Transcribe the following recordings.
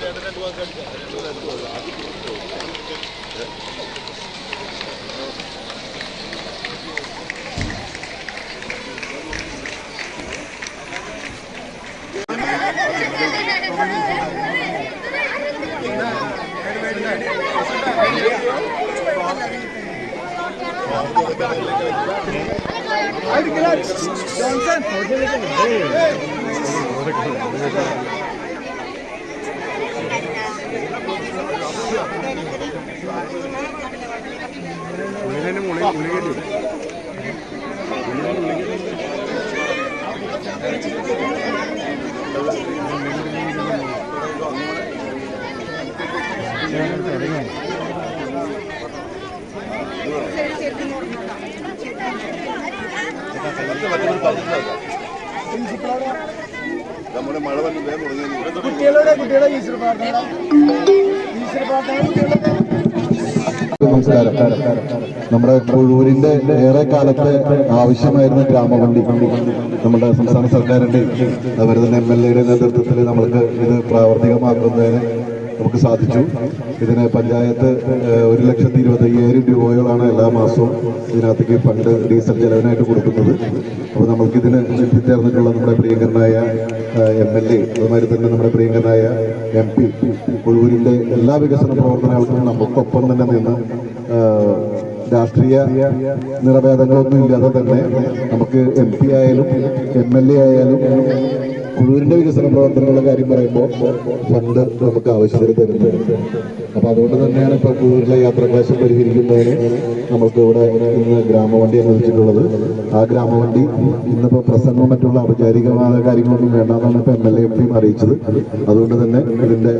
ഇവിടെ രണ്ടു മാസം അടിക്കാം രണ്ടു വാക്ക് അത് കൊടുത്തു പറഞ്ഞു കാരണം ഇനിയും നമ്മുടെ മഴ വന്ന് വേഗം തുടങ്ങിയത് കുട്ടികളുടെ കുട്ടികളെ ഈശ്വര പ്രാർത്ഥന ഈശ്വര പ്രാർത്ഥന കുട്ടികളുടെ നമസ്കാരം. നമ്മുടെ കൊഴൂരിന്റെ ഏറെ കാലത്തെ ആവശ്യമായിരുന്ന ഗ്രാമവണ്ടി നമ്മുടെ സംസ്ഥാന സർക്കാരിന്റെ അതുപോലെ തന്നെ എം എൽ എയുടെ നേതൃത്വത്തിൽ നമ്മൾക്ക് ഇത് പ്രാവർത്തികമാക്കുന്നതിന് നമുക്ക് സാധിച്ചു. ഇതിന് പഞ്ചായത്ത് ഒരു ലക്ഷത്തി ഇരുപത്തയ്യായിരം രൂപയോളാണ് എല്ലാ മാസവും ഇതിനകത്തേക്ക് ഫണ്ട് ഡീസൽ ചെലവിനായിട്ട് കൊടുക്കുന്നത്. അപ്പോൾ നമ്മൾക്കിതിന് എത്തിച്ചേർന്നിട്ടുള്ള നമ്മുടെ പ്രിയങ്കരനായ എം എൽ എ അതുമാതിരി തന്നെ നമ്മുടെ പ്രിയങ്കരനായ എം പി കൊഴൂരിന്റെ എല്ലാ വികസന പ്രവർത്തനങ്ങൾക്കും നമുക്കൊപ്പം തന്നെ നിന്ന് രാഷ്ട്രീയ നിറഭേദങ്ങളൊന്നും ഇല്ലാതെ തന്നെ നമുക്ക് എം പി ആയാലും എം എൽ എ ആയാലും കുഴൂരിന്റെ വികസന പ്രവർത്തനങ്ങളുടെ കാര്യം പറയുമ്പോൾ ഫണ്ട് നമുക്ക് ആവശ്യത്തിന് തരുന്നുണ്ട്. അപ്പൊ അതുകൊണ്ട് തന്നെയാണ് ഇപ്പൊ കുഴൂരിലെ യാത്രാക്ലേശം പരിഹരിക്കുന്നതിന് നമുക്ക് ഇവിടെ ഇന്ന് ഗ്രാമവണ്ടി അനുവദിച്ചിട്ടുള്ളത്. ആ ഗ്രാമവണ്ടി ഇന്നിപ്പോ പ്രസംഗം മറ്റുള്ള ഔപചാരികമായ കാര്യങ്ങളൊന്നും വേണ്ടെന്നാണ് ഇപ്പൊ എം എൽ എ എം പിയും അറിയിച്ചത്. അതുകൊണ്ട് തന്നെ ഇതിന്റെ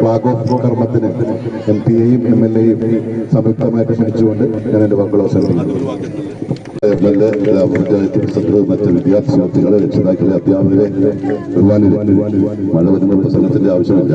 ഫ്ലാഗ് ഓഫ് കർമ്മത്തിന് എം പി എയും എം എൽ എയും സംയുക്തമായിട്ട് ക്ഷണിച്ചുകൊണ്ട് ഞാൻ എന്റെ വാക്കുകൾ അവസാനിപ്പിക്കുന്നു എ ഗ്രാമപഞ്ചായത്ത് പ്രസിഡന്റ് മറ്റ് വിദ്യാർത്ഥി സുഹൃത്തുക്കളെ രക്ഷിതാക്കളെ അധ്യാപകരെ മഴ വരുന്ന പ്രസംഗത്തിന്റെ ആവശ്യമില്ല.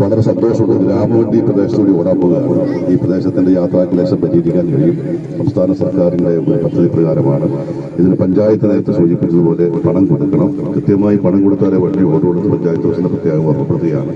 വളരെ സന്തോഷമുണ്ട് ഗ്രാമവണ്ടി ഈ പ്രദേശത്തൂടി ഓടാൻ പോകുകയാണ് ഈ പ്രദേശത്തിന്റെ യാത്രാക്ലേശം പരിഹരിക്കാൻ കഴിയും. സംസ്ഥാന സർക്കാരിന്റെ ഒരു പദ്ധതി പ്രകാരമാണ്. ഇതിന് പഞ്ചായത്ത് നേരത്തെ സൂചിപ്പിച്ചതുപോലെ പണം കൊടുക്കണം. കൃത്യമായി പണം കൊടുത്താലേ വണ്ടി ഓടുകൊടുത്ത് പഞ്ചായത്ത് ദിവസത്തിന്റെ പ്രത്യേകം ഓർമ്മപ്പെടുത്തുകയാണ്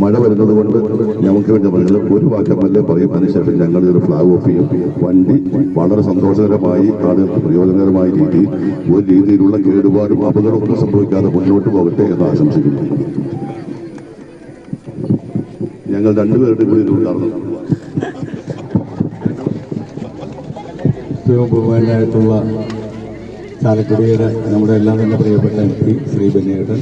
മഴ വരുന്നത് കൊണ്ട് ഞങ്ങൾക്ക് വേണ്ടി പറഞ്ഞത് ഒരു വാക്ക് എം എൽ എ പറയും അതിനുശേഷം ഞങ്ങൾ ഇതൊരു ഫ്ലാഗ് ഓഫ് ചെയ്യും. വണ്ടി വളരെ സന്തോഷകരമായി ആളുകൾക്ക് പ്രയോജനകരമായ രീതിയിൽ ഒരു രീതിയിലുള്ള കേടുപാടും അപകടമൊന്നും സംഭവിക്കാതെ മുന്നോട്ട് പോകട്ടെ എന്ന് ആശംസിക്കുന്നു. ഞങ്ങൾ രണ്ടുപേരുടെ കൂടി ഉണ്ടാകുന്നു ബഹുമാനായിട്ടുള്ള ചാലക്കുടിയുടെ നമ്മുടെ എല്ലാം തന്നെ പ്രിയപ്പെട്ട എം പി ശ്രീ ബെന്നിയേട്ടൻ.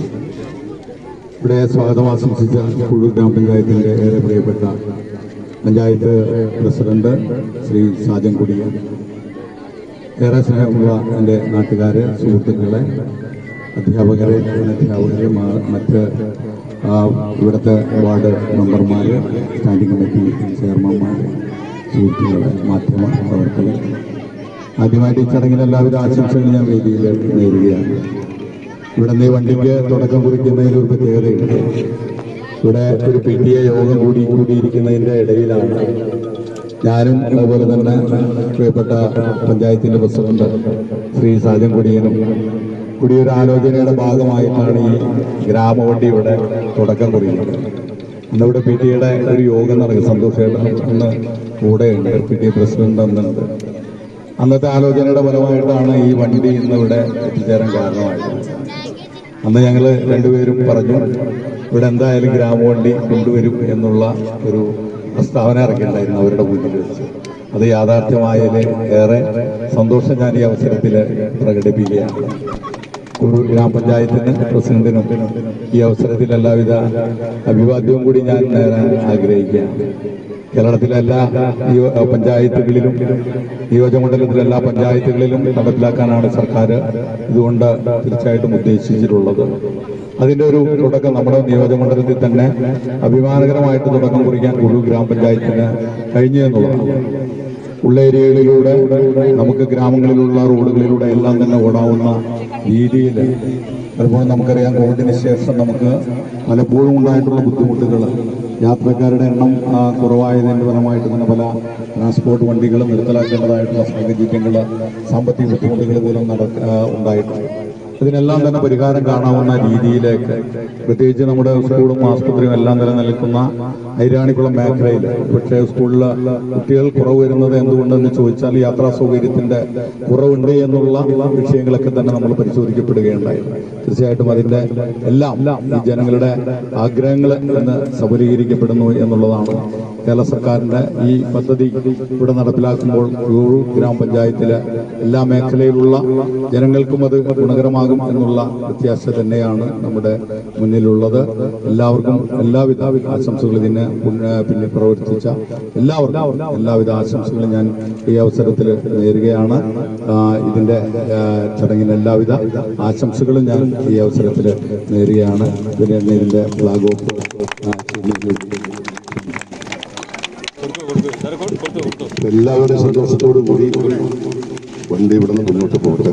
ഇവിടെ സ്വാഗതം ആശംസിച്ച കുഴൂർ ഗ്രാമപഞ്ചായത്തിന്റെ ഏറെ പ്രിയപ്പെട്ട പഞ്ചായത്ത് പ്രസിഡന്റ് ശ്രീ സാജൻ കുടിയ ഏറെ സ്നേഹമുള്ള എന്റെ നാട്ടുകാരെ സുഹൃത്തുക്കളെ അധ്യാപകരെ അധ്യാപകരെ മറ്റ് ഇവിടുത്തെ വാർഡ് മെമ്പർമാർ സ്റ്റാൻഡിംഗ് കമ്മിറ്റി ചെയർമാൻമാർ സുഹൃത്തുക്കളെ മാധ്യമ പ്രവർത്തകർ. ആദ്യമായിട്ട് ഈ ചടങ്ങിൽ എല്ലാവിധ ആശംസകളും ഞാൻ വേദിയിൽ നേരുകയാണ്. ഇവിടെ ഈ വണ്ടിക്ക് തുടക്കം കുറിക്കുന്നതിൽ ഒരു പ്രത്യേകതയുണ്ട്. ഇവിടെ ഒരു പി ടി എ യോഗം കൂടി കൂടിയിരിക്കുന്നതിന്റെ ഇടയിലാണ്. ഞാനും അതുപോലെ തന്നെ പ്രിയപ്പെട്ട പഞ്ചായത്തിന്റെ പ്രസിഡന്റ് ശ്രീ സാജൻ കൂടി ഒരു ആലോചനയുടെ ഭാഗമായിട്ടാണ് ഈ ഗ്രാമവണ്ടി ഇവിടെ തുടക്കം കുറിക്കുന്നത് ഇന്നിവിടെ പി ടിയുടെ ഒരു യോഗം നടക്കും. സന്തോഷേട്ടൻ അന്ന് കൂടെയുണ്ട്. പി ടി പ്രസിഡന്റ് അന്നുണ്ട് അന്നത്തെ ആലോചനയുടെ ഫലമായിട്ടാണ് ഈ വണ്ടി ഇന്നിവിടെ എത്തിച്ചേരാൻ കാരണമായത്. അന്ന് ഞങ്ങൾ രണ്ടുപേരും പറഞ്ഞു ഇവിടെ എന്തായാലും ഗ്രാമവണ്ടി കൊണ്ടുവരും എന്നുള്ള ഒരു പ്രസ്താവന ഇറക്കിയിട്ടുണ്ടായിരുന്നു അവരുടെ മുന്നിൽ വെച്ച്. അത് യാഥാർത്ഥ്യമായതിൽ ഏറെ സന്തോഷം ഞാൻ ഈ അവസരത്തിൽ പ്രകടിപ്പിക്കുകയാണ്. കുഴൂർ ഗ്രാമപഞ്ചായത്തിന് പ്രസിഡന്റിനും ഈ അവസരത്തിൽ എല്ലാവിധ അഭിവാദ്യവും കൂടി ഞാൻ നേരാൻ ആഗ്രഹിക്കുകയാണ്. കേരളത്തിലെ എല്ലാ പഞ്ചായത്തുകളിലും നിയോജകമണ്ഡലത്തിലെ എല്ലാ പഞ്ചായത്തുകളിലും നടപ്പിലാക്കാനാണ് സർക്കാർ ഇതുകൊണ്ട് തീർച്ചയായിട്ടും ഉദ്ദേശിച്ചിട്ടുള്ളത്. അതിന്റെ ഒരു തുടക്കം നമ്മുടെ നിയോജകമണ്ഡലത്തിൽ തന്നെ അഭിമാനകരമായിട്ട് തുടക്കം കുറിക്കാൻ കുഴു ഗ്രാമപഞ്ചായത്തിന് കഴിഞ്ഞു എന്നുള്ളതാണ്. ഉള്ള ഏരിയകളിലൂടെ നമുക്ക് ഗ്രാമങ്ങളിലുള്ള റോഡുകളിലൂടെ എല്ലാം തന്നെ ഓടാവുന്ന രീതിയിൽ അതുപോലെ നമുക്കറിയാം കോവിഡിന് ശേഷം നമുക്ക് പലപ്പോഴും ഉണ്ടായിട്ടുള്ള ബുദ്ധിമുട്ടുകൾ. യാത്രക്കാരുടെ എണ്ണം കുറവായതിന്റെ ഫലമായിട്ട് തന്നെ പല ട്രാൻസ്പോർട്ട് വണ്ടികളും നിർത്തലാക്കേണ്ടതായിട്ടുള്ള സാഹചര്യങ്ങൾ സാമ്പത്തിക ബുദ്ധിമുട്ടുകൾ മൂലം നട ഉണ്ടായിട്ടുണ്ട്. ഇതിനെല്ലാം തന്നെ പരിഹാരം കാണാവുന്ന രീതിയിലേക്ക് പ്രത്യേകിച്ച് നമ്മുടെ സ്കൂളും ആസ്പത്രിയും എല്ലാം തന്നെ നിൽക്കുന്ന ഐരാണിക്കുളം മേഖലയിൽ. പക്ഷേ സ്കൂളിൽ കുട്ടികൾ കുറവ് വരുന്നത് എന്തുകൊണ്ടെന്ന് ചോദിച്ചാൽ യാത്രാ സൗകര്യത്തിന്റെ കുറവുണ്ട് എന്നുള്ള വിഷയങ്ങളൊക്കെ തന്നെ നമ്മൾ പരിശോധിക്കപ്പെടുകയുണ്ടായി. തീർച്ചയായിട്ടും അതിന്റെ എല്ലാം ഈ ജനങ്ങളുടെ ആഗ്രഹങ്ങൾ എന്ന് സബലീകരിക്കപ്പെടുന്നു എന്നുള്ളതാണ്. കേരള സർക്കാരിന്റെ ഈ പദ്ധതി ഇവിടെ നടപ്പിലാക്കുമ്പോൾ ഗ്രാമപഞ്ചായത്തിലെ എല്ലാ മേഖലയിലുള്ള ജനങ്ങൾക്കും അത് ഗുണകരമാകും എന്നുള്ള പ്രത്യാശ തന്നെയാണ് നമ്മുടെ മുന്നിലുള്ളത്. എല്ലാവർക്കും എല്ലാവിധ ആശംസകളും ഇതിന് പിന്നെ പ്രവർത്തിച്ച എല്ലാവർക്കും എല്ലാവിധ ആശംസകളും ഞാൻ ഈ അവസരത്തിൽ നേരുകയാണ്. ഇതിന്റെ ചടങ്ങിന് എല്ലാവിധ ആശംസകളും ഞാൻ ഈ അവസരത്തിൽ നേരുകയാണ്. പിന്നെ ഇതിന്റെ ഫ്ലാഗ് ഓഫ്. എല്ലാവരുടെയും സന്തോഷത്തോടു കൂടി വണ്ടി ഇവിടെ നിന്ന് മുന്നോട്ട് പോകട്ടെ.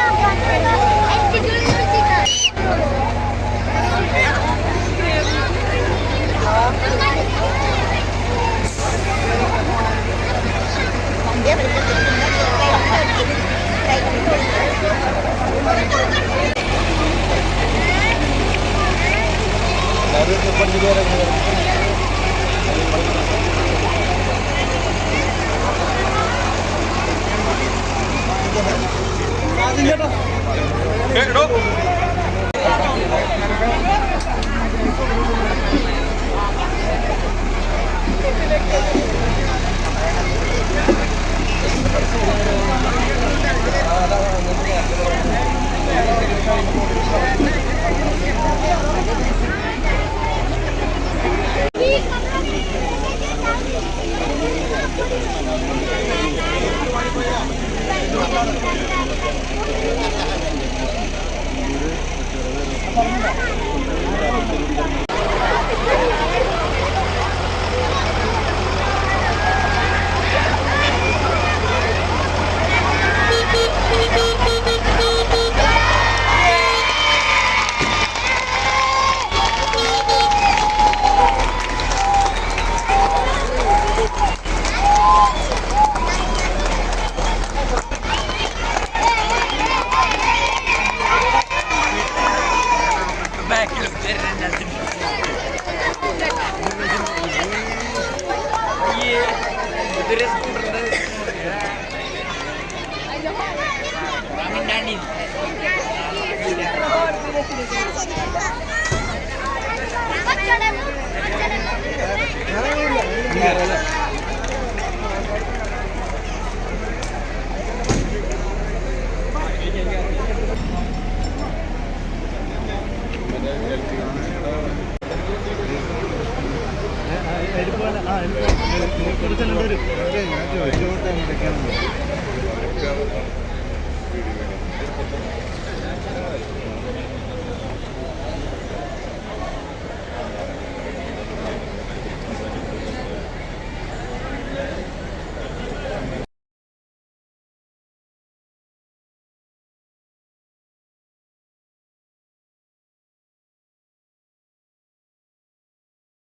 duy nhất thôi आहे